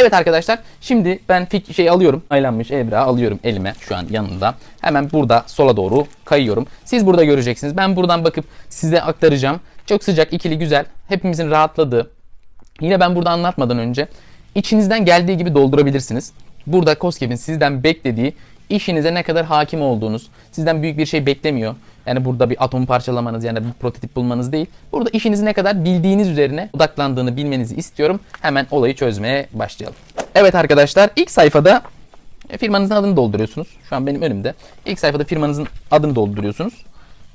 Evet arkadaşlar şimdi ben fik şey alıyorum. Aylanmış evra alıyorum elime şu an yanında. Hemen burada sola doğru kayıyorum. Siz burada göreceksiniz. Ben buradan bakıp size aktaracağım. Çok sıcak, ikili, güzel. Hepimizin rahatladığı. Yine ben burada anlatmadan önce içinizden geldiği gibi doldurabilirsiniz. Burada COSGAP'in sizden beklediği işinize ne kadar hakim olduğunuz, sizden büyük bir şey beklemiyor. Yani burada bir atom parçalamanız yani bir prototip bulmanız değil. Burada işinizi ne kadar bildiğiniz üzerine odaklandığını bilmenizi istiyorum. Hemen olayı çözmeye başlayalım. Evet arkadaşlar ilk sayfada e, firmanızın adını dolduruyorsunuz. Şu an benim önümde. İlk sayfada firmanızın adını dolduruyorsunuz.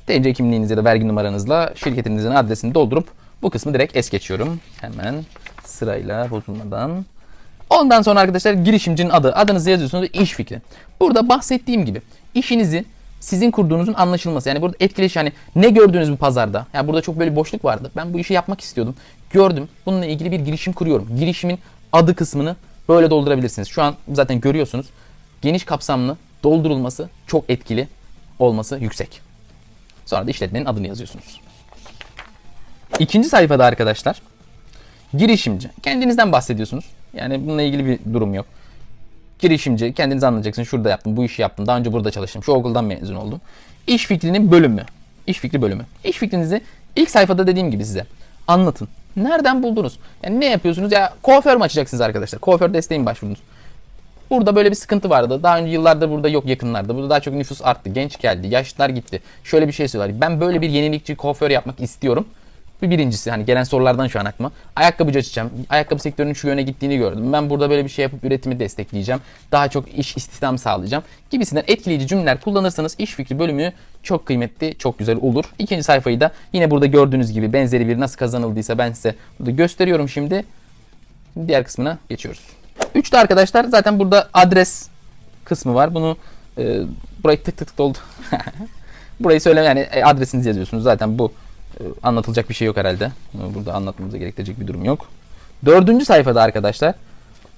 TC kimliğiniz ya da vergi numaranızla şirketinizin adresini doldurup bu kısmı direkt es geçiyorum. Hemen sırayla bozulmadan. Ondan sonra arkadaşlar girişimcinin adı. Adınızı yazıyorsunuz iş fikri. Burada bahsettiğim gibi işinizi sizin kurduğunuzun anlaşılması. Yani burada etkileşim hani ne gördünüz bu pazarda? Yani burada çok böyle boşluk vardı. Ben bu işi yapmak istiyordum. Gördüm. Bununla ilgili bir girişim kuruyorum. Girişimin adı kısmını böyle doldurabilirsiniz. Şu an zaten görüyorsunuz. Geniş kapsamlı doldurulması çok etkili olması yüksek. Sonra da işletmenin adını yazıyorsunuz. İkinci sayfada arkadaşlar girişimci. Kendinizden bahsediyorsunuz. Yani bununla ilgili bir durum yok. Girişimci kendiniz anlatacaksınız. Şurada yaptım, bu işi yaptım. Daha önce burada çalıştım. Şu okuldan mezun oldum. İş fikrinin bölümü. İş fikri bölümü. İş fikrinizi ilk sayfada dediğim gibi size anlatın. Nereden buldunuz? Yani ne yapıyorsunuz? Ya kuaför mü açacaksınız arkadaşlar? Kuaför desteği başvurdunuz? Burada böyle bir sıkıntı vardı. Daha önce yıllarda burada yok yakınlarda. Burada daha çok nüfus arttı. Genç geldi. Yaşlılar gitti. Şöyle bir şey söylüyorlar. Ben böyle bir yenilikçi kuaför yapmak istiyorum. Bir birincisi hani gelen sorulardan şu an aklıma. Ayakkabıcı açacağım. Ayakkabı sektörünün şu yöne gittiğini gördüm. Ben burada böyle bir şey yapıp üretimi destekleyeceğim. Daha çok iş istihdam sağlayacağım. Gibisinden etkileyici cümleler kullanırsanız iş fikri bölümü çok kıymetli, çok güzel olur. İkinci sayfayı da yine burada gördüğünüz gibi benzeri bir nasıl kazanıldıysa ben size burada gösteriyorum şimdi. Şimdi diğer kısmına geçiyoruz. Üçte arkadaşlar zaten burada adres kısmı var. Bunu e, burayı tık tık tık doldu. Burayı söyleme yani e, adresinizi yazıyorsunuz. Zaten bu anlatılacak bir şey yok herhalde. Bunu Burada anlatmamıza gerektirecek bir durum yok. Dördüncü sayfada arkadaşlar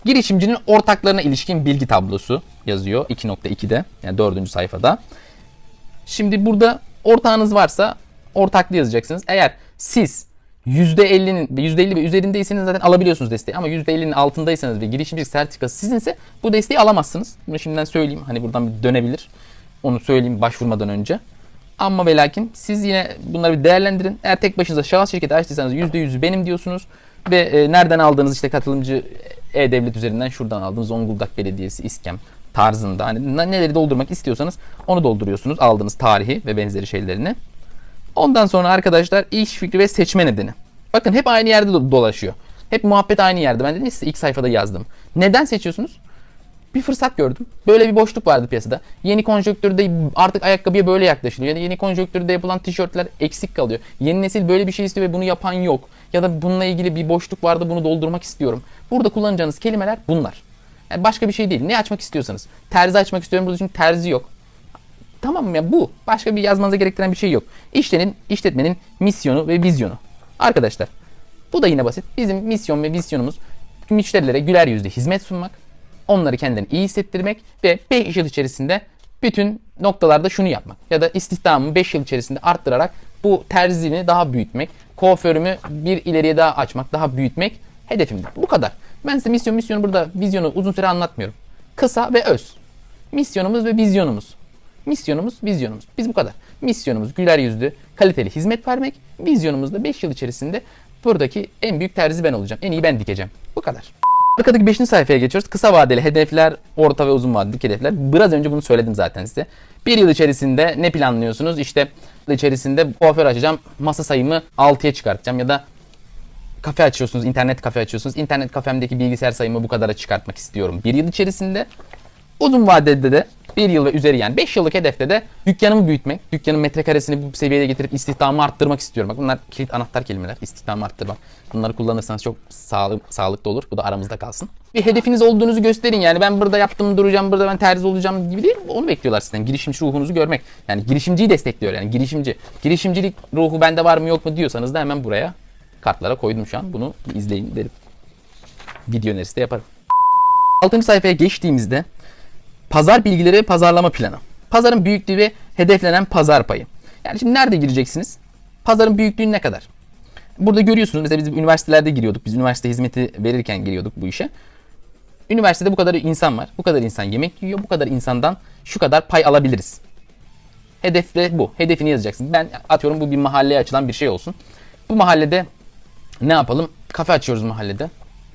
girişimcinin ortaklarına ilişkin bilgi tablosu yazıyor 2.2'de yani dördüncü sayfada. Şimdi burada ortağınız varsa ortaklı yazacaksınız. Eğer siz %50'nin %50 ve üzerindeyseniz zaten alabiliyorsunuz desteği. Ama %50'nin altındaysanız ve girişimcilik sertifikası sizinse bu desteği alamazsınız. Bunu şimdiden söyleyeyim. Hani buradan bir dönebilir. Onu söyleyeyim başvurmadan önce. Ama ve lakin siz yine bunları bir değerlendirin. Eğer tek başınıza şahıs şirketi açtıysanız %100'ü benim diyorsunuz. Ve e, nereden aldığınız işte katılımcı e-devlet üzerinden şuradan aldığınız Zonguldak Belediyesi iskem tarzında hani ne- neleri doldurmak istiyorsanız onu dolduruyorsunuz aldığınız tarihi ve benzeri şeylerini. Ondan sonra arkadaşlar iş fikri ve seçme nedeni. Bakın hep aynı yerde do- dolaşıyor. Hep muhabbet aynı yerde. Ben dedim size ilk sayfada yazdım. Neden seçiyorsunuz? Bir fırsat gördüm. Böyle bir boşluk vardı piyasada. Yeni konjonktürde artık ayakkabıya böyle yaklaşılıyor. Yeni konjonktürde yapılan tişörtler eksik kalıyor. Yeni nesil böyle bir şey istiyor ve bunu yapan yok. Ya da bununla ilgili bir boşluk vardı bunu doldurmak istiyorum. Burada kullanacağınız kelimeler bunlar. Yani başka bir şey değil. Ne açmak istiyorsanız. Terzi açmak istiyorum burada çünkü terzi yok. Tamam mı ya bu. Başka bir yazmanıza gerektiren bir şey yok. İşlerin, işletmenin misyonu ve vizyonu. Arkadaşlar bu da yine basit. Bizim misyon ve vizyonumuz müşterilere güler yüzle hizmet sunmak, onları kendilerini iyi hissettirmek ve 5 yıl içerisinde bütün noktalarda şunu yapmak. Ya da istihdamımı 5 yıl içerisinde arttırarak bu terzimi daha büyütmek, kuaförümü bir ileriye daha açmak, daha büyütmek hedefimdir. Bu kadar. Ben size misyon misyonu burada vizyonu uzun süre anlatmıyorum. Kısa ve öz. Misyonumuz ve vizyonumuz. Misyonumuz, vizyonumuz. Biz bu kadar. Misyonumuz güler yüzlü, kaliteli hizmet vermek. Vizyonumuz da 5 yıl içerisinde buradaki en büyük terzi ben olacağım. En iyi ben dikeceğim. Bu kadar. Arkadaki 5. sayfaya geçiyoruz. Kısa vadeli hedefler, orta ve uzun vadeli hedefler. Biraz önce bunu söyledim zaten size. Bir yıl içerisinde ne planlıyorsunuz? İşte içerisinde kuaför açacağım, masa sayımı 6'ya çıkartacağım ya da kafe açıyorsunuz, internet kafe açıyorsunuz. İnternet kafemdeki bilgisayar sayımı bu kadara çıkartmak istiyorum. Bir yıl içerisinde Uzun vadede de bir yıl ve üzeri yani 5 yıllık hedefte de dükkanımı büyütmek, dükkanın metrekaresini bu seviyeye getirip istihdamı arttırmak istiyorum. Bak bunlar kilit anahtar kelimeler. İstihdamı arttırmak. Bunları kullanırsanız çok sağlık, sağlıklı olur. Bu da aramızda kalsın. Bir hedefiniz olduğunuzu gösterin yani ben burada yaptım duracağım, burada ben terzi olacağım gibi değil. Onu bekliyorlar sizden. Girişimci ruhunuzu görmek. Yani girişimciyi destekliyor yani girişimci. Girişimcilik ruhu bende var mı yok mu diyorsanız da hemen buraya kartlara koydum şu an. Bunu izleyin derim. Video önerisi de yaparım. 6. sayfaya geçtiğimizde Pazar bilgileri ve pazarlama planı. Pazarın büyüklüğü ve hedeflenen pazar payı. Yani şimdi nerede gireceksiniz? Pazarın büyüklüğü ne kadar? Burada görüyorsunuz mesela biz üniversitelerde giriyorduk. Biz üniversite hizmeti verirken giriyorduk bu işe. Üniversitede bu kadar insan var. Bu kadar insan yemek yiyor. Bu kadar insandan şu kadar pay alabiliriz. Hedef de bu. Hedefini yazacaksın. Ben atıyorum bu bir mahalleye açılan bir şey olsun. Bu mahallede ne yapalım? Kafe açıyoruz mahallede.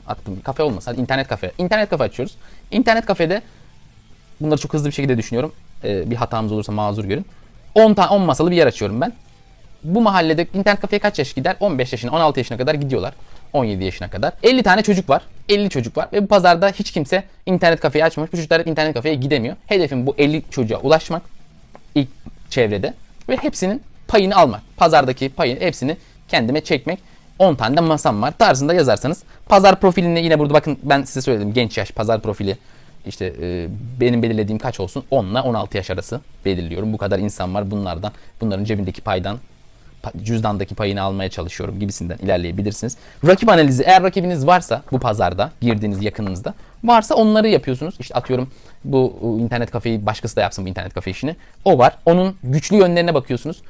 Attım. Kafe olmasa internet kafe. İnternet kafe açıyoruz. İnternet kafede bunları çok hızlı bir şekilde düşünüyorum. Ee, bir hatamız olursa mazur görün. 10 tane 10 masalı bir yer açıyorum ben. Bu mahallede internet kafeye kaç yaş gider? 15 yaşına, 16 yaşına kadar gidiyorlar. 17 yaşına kadar. 50 tane çocuk var. 50 çocuk var ve bu pazarda hiç kimse internet kafeyi açmamış. Bu çocuklar internet kafeye gidemiyor. Hedefim bu 50 çocuğa ulaşmak ilk çevrede ve hepsinin payını almak. Pazardaki payı hepsini kendime çekmek. 10 tane de masam var tarzında yazarsanız. Pazar profilini yine burada bakın ben size söyledim genç yaş pazar profili işte e, benim belirlediğim kaç olsun 10 ile 16 yaş arası belirliyorum. Bu kadar insan var bunlardan bunların cebindeki paydan pa- cüzdandaki payını almaya çalışıyorum gibisinden ilerleyebilirsiniz. Rakip analizi eğer rakibiniz varsa bu pazarda girdiğiniz yakınınızda varsa onları yapıyorsunuz. İşte atıyorum bu internet kafeyi başkası da yapsın bu internet kafe işini. O var. Onun güçlü yönlerine bakıyorsunuz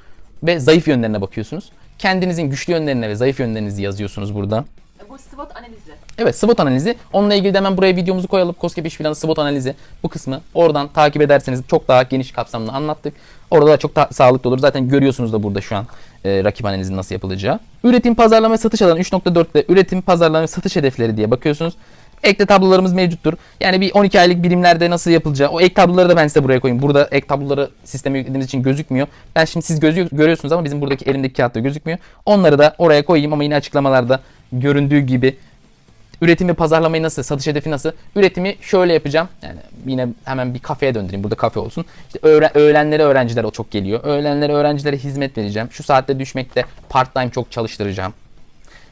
ve zayıf yönlerine bakıyorsunuz. Kendinizin güçlü yönlerine ve zayıf yönlerinizi yazıyorsunuz burada. Bu SWOT analizi. Evet SWOT analizi. Onunla ilgili de hemen buraya videomuzu koyalım. COSGAP iş planı SWOT analizi. Bu kısmı oradan takip ederseniz çok daha geniş kapsamlı anlattık. Orada da çok daha sağlıklı olur. Zaten görüyorsunuz da burada şu an e, rakip analizinin nasıl yapılacağı. Üretim, pazarlama ve satış alanı 3.4'te üretim, pazarlama ve satış hedefleri diye bakıyorsunuz. Ekle tablolarımız mevcuttur. Yani bir 12 aylık birimlerde nasıl yapılacağı. O ek tabloları da ben size buraya koyayım. Burada ek tabloları sisteme yüklediğimiz için gözükmüyor. Ben şimdi siz gözü görüyorsunuz ama bizim buradaki elimdeki kağıtta gözükmüyor. Onları da oraya koyayım ama yine açıklamalarda göründüğü gibi Üretim ve pazarlamayı nasıl, satış hedefi nasıl? Üretimi şöyle yapacağım. Yani yine hemen bir kafeye döndüreyim. Burada kafe olsun. İşte öğre- öğlenlere öğrenciler o çok geliyor. Öğlenlere öğrencilere hizmet vereceğim. Şu saatte düşmekte part time çok çalıştıracağım.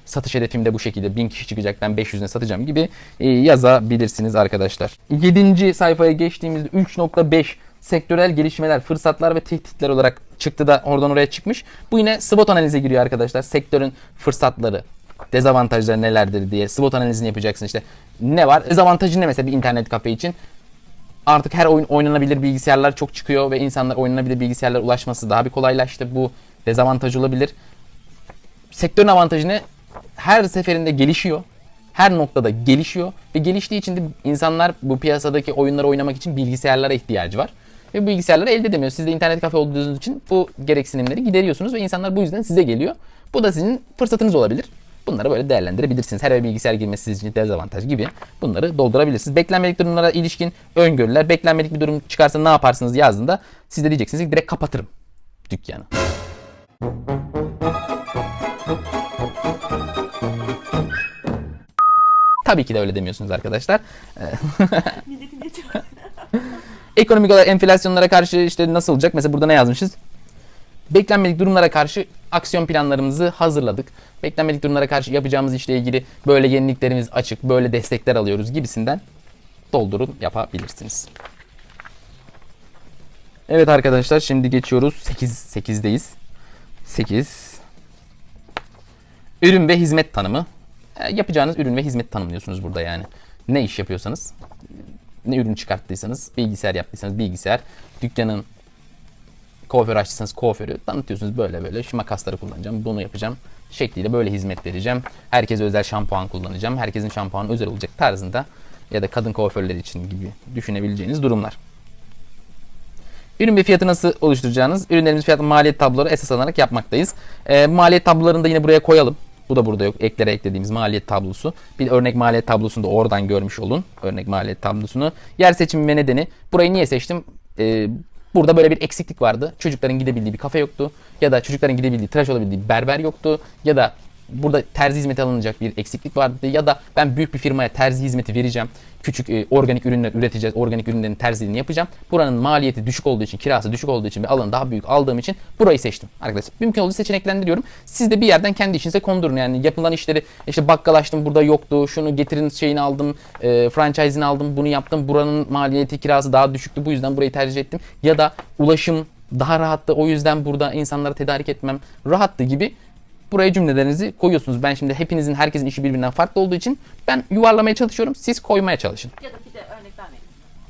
Satış hedefim de bu şekilde. 1000 kişi çıkacak ben 500'üne satacağım gibi e, yazabilirsiniz arkadaşlar. 7. sayfaya geçtiğimizde 3.5 sektörel gelişmeler, fırsatlar ve tehditler olarak çıktı da oradan oraya çıkmış. Bu yine SWOT analize giriyor arkadaşlar. Sektörün fırsatları, dezavantajları nelerdir diye SWOT analizini yapacaksın işte. Ne var? Dezavantajı ne mesela bir internet kafe için? Artık her oyun oynanabilir bilgisayarlar çok çıkıyor ve insanlar oynanabilir bilgisayarlara ulaşması daha bir kolaylaştı. Bu dezavantaj olabilir. Sektörün avantajı ne? Her seferinde gelişiyor. Her noktada gelişiyor ve geliştiği için de insanlar bu piyasadaki oyunları oynamak için bilgisayarlara ihtiyacı var. Ve bu bilgisayarları elde edemiyor. Siz de internet kafe olduğunuz için bu gereksinimleri gideriyorsunuz ve insanlar bu yüzden size geliyor. Bu da sizin fırsatınız olabilir. Bunları böyle değerlendirebilirsiniz. Her eve bilgisayar girmesi sizin için dezavantaj gibi bunları doldurabilirsiniz. Beklenmedik durumlara ilişkin öngörüler, beklenmedik bir durum çıkarsa ne yaparsınız yazdığında siz de diyeceksiniz ki direkt kapatırım dükkanı. Tabii ki de öyle demiyorsunuz arkadaşlar. Ekonomik olarak enflasyonlara karşı işte nasıl olacak? Mesela burada ne yazmışız? Beklenmedik durumlara karşı aksiyon planlarımızı hazırladık. Beklenmedik durumlara karşı yapacağımız işle ilgili böyle yeniliklerimiz açık, böyle destekler alıyoruz gibisinden doldurun yapabilirsiniz. Evet arkadaşlar şimdi geçiyoruz 8 8'deyiz. 8 Ürün ve hizmet tanımı. E, Yapacağınız ürün ve hizmet tanımlıyorsunuz burada yani. Ne iş yapıyorsanız, ne ürün çıkarttıysanız, bilgisayar yaptıysanız bilgisayar, dükkanın kuaför açtıysanız kuaförü tanıtıyorsunuz böyle böyle şu makasları kullanacağım bunu yapacağım şekliyle böyle hizmet vereceğim. Herkese özel şampuan kullanacağım. Herkesin şampuanı özel olacak tarzında ya da kadın kuaförler için gibi düşünebileceğiniz durumlar. Ürün ve fiyatı nasıl oluşturacağınız? Ürünlerimiz fiyat maliyet tabloları esas alarak yapmaktayız. Ee, maliyet tablolarını da yine buraya koyalım. Bu da burada yok. Eklere eklediğimiz maliyet tablosu. Bir örnek maliyet tablosunu da oradan görmüş olun. Örnek maliyet tablosunu. Yer seçimi ve nedeni. Burayı niye seçtim? Ee, burada böyle bir eksiklik vardı. Çocukların gidebildiği bir kafe yoktu. Ya da çocukların gidebildiği, tıraş olabildiği berber yoktu. Ya da burada terzi hizmeti alınacak bir eksiklik vardı ya da ben büyük bir firmaya terzi hizmeti vereceğim. Küçük e, organik ürünler üreteceğiz. Organik ürünlerin terziliğini yapacağım. Buranın maliyeti düşük olduğu için, kirası düşük olduğu için ve alanı daha büyük aldığım için burayı seçtim. Arkadaşlar mümkün olduğu seçeneklendiriyorum. Siz de bir yerden kendi işinize kondurun. Yani yapılan işleri işte bakkal açtım burada yoktu. Şunu getirin şeyini aldım. E, franchise'ini aldım. Bunu yaptım. Buranın maliyeti kirası daha düşüktü. Bu yüzden burayı tercih ettim. Ya da ulaşım daha rahattı. O yüzden burada insanlara tedarik etmem rahattı gibi buraya cümlelerinizi koyuyorsunuz. Ben şimdi hepinizin, herkesin işi birbirinden farklı olduğu için ben yuvarlamaya çalışıyorum. Siz koymaya çalışın. ya da bir de örnek vermeyin.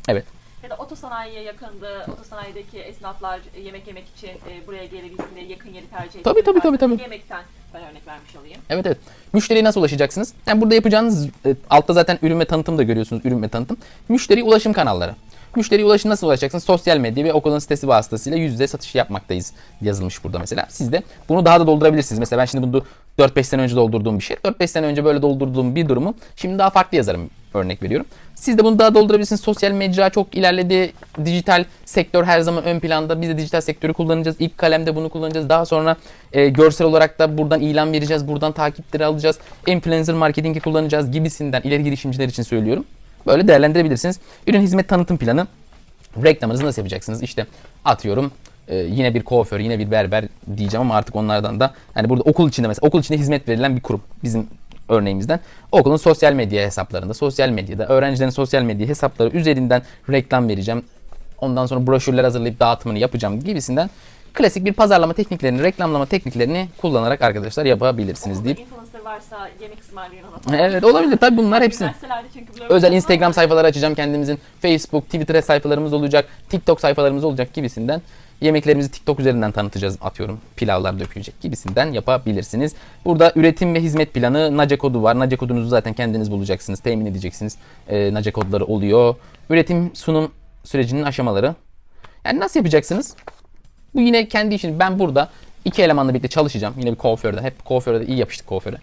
Evet. Ya da otosanayiye yakındı. Otosanayideki esnaflar yemek yemek için e, buraya gelebilsin diye yakın yeri tercih etti. Tabii, tabii, tabii, tabii. Yemekten ben örnek vermiş olayım. Evet evet. Müşteriye nasıl ulaşacaksınız? Yani burada yapacağınız e, altta zaten ürün ve tanıtım da görüyorsunuz. Ürün ve tanıtım. Müşteri ulaşım kanalları. Müşteri ulaşım nasıl ulaşacaksınız? Sosyal medya ve okulun sitesi vasıtasıyla yüz yüze satış yapmaktayız yazılmış burada mesela. Siz de bunu daha da doldurabilirsiniz. Mesela ben şimdi bunu 4-5 sene önce doldurduğum bir şey. 4-5 sene önce böyle doldurduğum bir durumu şimdi daha farklı yazarım örnek veriyorum. Siz de bunu daha doldurabilirsiniz. Sosyal mecra çok ilerledi. Dijital sektör her zaman ön planda. Biz de dijital sektörü kullanacağız. İlk kalemde bunu kullanacağız. Daha sonra e, görsel olarak da buradan ilan vereceğiz. Buradan takipleri alacağız. Influencer marketingi kullanacağız gibisinden ileri girişimciler için söylüyorum. Böyle değerlendirebilirsiniz. Ürün hizmet tanıtım planı. Reklamınızı nasıl yapacaksınız? İşte atıyorum e, yine bir kuaför, yine bir berber diyeceğim ama artık onlardan da hani burada okul içinde mesela okul içinde hizmet verilen bir kurum bizim örneğimizden. Okulun sosyal medya hesaplarında, sosyal medyada öğrencilerin sosyal medya hesapları üzerinden reklam vereceğim. Ondan sonra broşürler hazırlayıp dağıtımını yapacağım gibisinden klasik bir pazarlama tekniklerini, reklamlama tekniklerini kullanarak arkadaşlar yapabilirsiniz deyip. Influencer varsa yemek ısmarlayın ona. Evet olabilir tabii bunlar hepsi. Üniversitelerde çünkü blog Özel. Instagram sayfaları açacağım kendimizin. Facebook, Twitter sayfalarımız olacak. TikTok sayfalarımız olacak gibisinden. Yemeklerimizi TikTok üzerinden tanıtacağız atıyorum. Pilavlar dökülecek gibisinden yapabilirsiniz. Burada üretim ve hizmet planı NACE kodu var. NACE kodunuzu zaten kendiniz bulacaksınız. Temin edeceksiniz. Ee, NACE kodları oluyor. Üretim sunum sürecinin aşamaları. Yani nasıl yapacaksınız? Bu yine kendi işin. Ben burada iki elemanla birlikte çalışacağım. Yine bir kuaförde. Hep kuaförde iyi yapıştık kuaföre.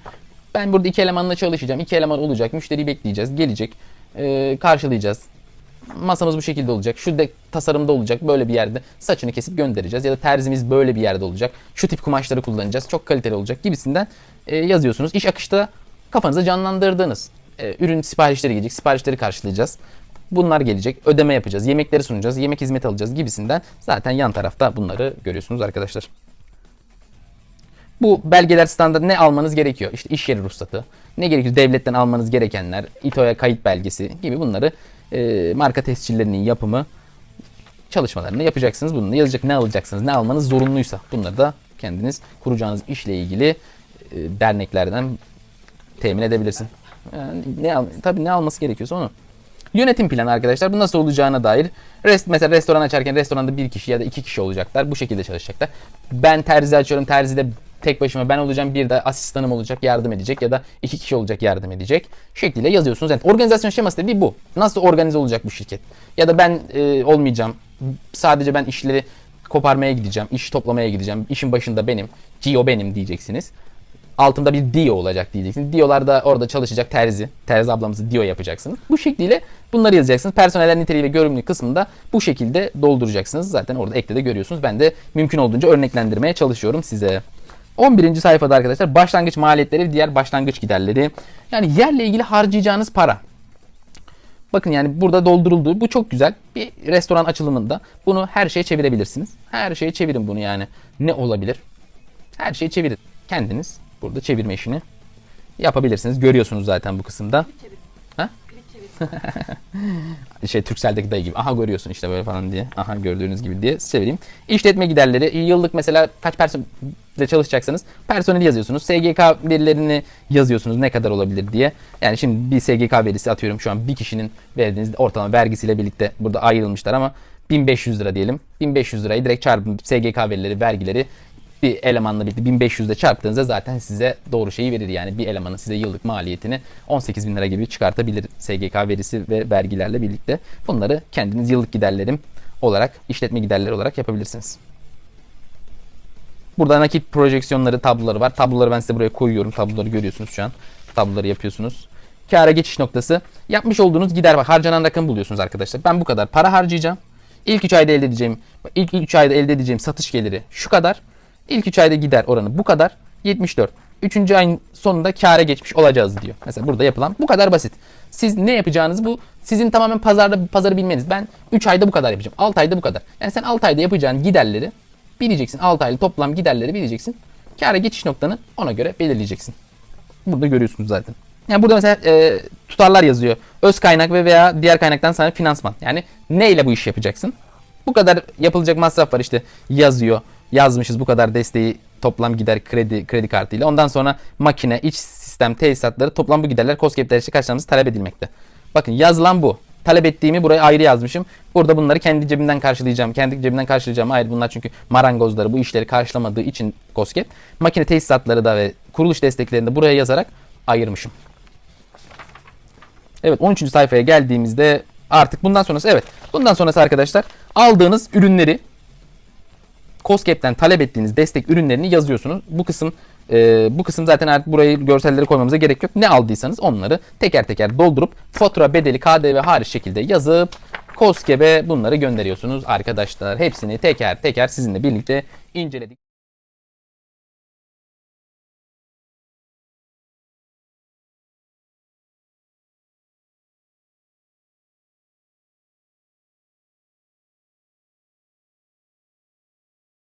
Ben burada iki elemanla çalışacağım. İki eleman olacak. Müşteriyi bekleyeceğiz. Gelecek. Ee, karşılayacağız. Masamız bu şekilde olacak. Şu de tasarımda olacak. Böyle bir yerde saçını kesip göndereceğiz. Ya da terzimiz böyle bir yerde olacak. Şu tip kumaşları kullanacağız. Çok kaliteli olacak gibisinden e, yazıyorsunuz. İş akışta kafanızda canlandırdığınız e, ürün siparişleri gelecek. Siparişleri karşılayacağız. Bunlar gelecek. Ödeme yapacağız. Yemekleri sunacağız. Yemek hizmeti alacağız gibisinden. Zaten yan tarafta bunları görüyorsunuz arkadaşlar. Bu belgeler standart ne almanız gerekiyor? İşte iş yeri ruhsatı, ne gerekiyor? Devletten almanız gerekenler, İTO'ya kayıt belgesi gibi bunları e, marka tescillerinin yapımı çalışmalarını yapacaksınız. Bunu yazacak ne alacaksınız, ne almanız zorunluysa bunları da kendiniz kuracağınız işle ilgili e, derneklerden temin edebilirsin. Yani ne tabii ne alması gerekiyorsa onu. Yönetim planı arkadaşlar. Bu nasıl olacağına dair. Rest, mesela restoran açarken restoranda bir kişi ya da iki kişi olacaklar. Bu şekilde çalışacaklar. Ben terzi açıyorum. Terzide tek başıma ben olacağım. Bir de asistanım olacak yardım edecek ya da iki kişi olacak yardım edecek. Şekliyle yazıyorsunuz. Yani organizasyon şeması da bir bu. Nasıl organize olacak bu şirket? Ya da ben e, olmayacağım. Sadece ben işleri koparmaya gideceğim. iş toplamaya gideceğim. İşin başında benim. CEO benim diyeceksiniz altında bir Dio olacak diyeceksiniz. Dio'lar da orada çalışacak terzi. Terzi ablamızı Dio yapacaksınız. Bu şekliyle bunları yazacaksınız. Personeller niteliği ve görünümlü kısmında bu şekilde dolduracaksınız. Zaten orada ekte de görüyorsunuz. Ben de mümkün olduğunca örneklendirmeye çalışıyorum size. 11. sayfada arkadaşlar başlangıç maliyetleri diğer başlangıç giderleri. Yani yerle ilgili harcayacağınız para. Bakın yani burada doldurulduğu bu çok güzel. Bir restoran açılımında bunu her şeye çevirebilirsiniz. Her şeye çevirin bunu yani. Ne olabilir? Her şeyi çevirin. Kendiniz burada çevirme işini yapabilirsiniz. Görüyorsunuz zaten bu kısımda. Ha? Şey Turkcell'deki dayı gibi. Aha görüyorsun işte böyle falan diye. Aha gördüğünüz gibi diye çevireyim. İşletme giderleri yıllık mesela kaç personelle çalışacaksanız personeli yazıyorsunuz. SGK verilerini yazıyorsunuz ne kadar olabilir diye. Yani şimdi bir SGK verisi atıyorum şu an bir kişinin verdiğiniz ortalama vergisiyle birlikte burada ayrılmışlar ama 1500 lira diyelim. 1500 lirayı direkt çarpın SGK verileri, vergileri bir elemanla birlikte 1500 ile çarptığınızda zaten size doğru şeyi verir. Yani bir elemanın size yıllık maliyetini 18 bin lira gibi çıkartabilir SGK verisi ve vergilerle birlikte. Bunları kendiniz yıllık giderlerim olarak, işletme giderleri olarak yapabilirsiniz. Burada nakit projeksiyonları, tabloları var. Tabloları ben size buraya koyuyorum. Tabloları görüyorsunuz şu an. Tabloları yapıyorsunuz. Kâra geçiş noktası. Yapmış olduğunuz gider var. Harcanan rakamı buluyorsunuz arkadaşlar. Ben bu kadar para harcayacağım. İlk 3 ayda elde edeceğim, ilk 3 ayda elde edeceğim satış geliri şu kadar. İlk 3 ayda gider oranı bu kadar. 74. 3. ayın sonunda kâra geçmiş olacağız diyor. Mesela burada yapılan bu kadar basit. Siz ne yapacağınız bu sizin tamamen pazarda pazarı bilmeniz. Ben 3 ayda bu kadar yapacağım. 6 ayda bu kadar. Yani sen 6 ayda yapacağın giderleri bileceksin. 6 aylık toplam giderleri bileceksin. Kâra geçiş noktanı ona göre belirleyeceksin. Burada görüyorsunuz zaten. Yani burada mesela e, tutarlar yazıyor. Öz kaynak ve veya diğer kaynaktan sana finansman. Yani neyle bu işi yapacaksın? Bu kadar yapılacak masraf var işte yazıyor. Yazmışız bu kadar desteği toplam gider kredi kredi kartıyla. Ondan sonra makine, iç sistem, tesisatları toplam bu giderler KOSGEB dersi karşılamamız talep edilmekte. Bakın yazılan bu. talep ettiğimi buraya ayrı yazmışım. Burada bunları kendi cebimden karşılayacağım. Kendi cebimden karşılayacağım ayrı. Bunlar çünkü marangozları bu işleri karşılamadığı için COSGAP. Makine tesisatları da ve kuruluş desteklerini de buraya yazarak ayırmışım. Evet 13. sayfaya geldiğimizde artık bundan sonrası evet. Bundan sonrası arkadaşlar aldığınız ürünleri COSGAP'ten talep ettiğiniz destek ürünlerini yazıyorsunuz. Bu kısım e, bu kısım zaten artık burayı görselleri koymamıza gerek yok. Ne aldıysanız onları teker teker doldurup fatura bedeli KDV hariç şekilde yazıp COSGAP'e bunları gönderiyorsunuz arkadaşlar. Hepsini teker teker sizinle birlikte inceledik.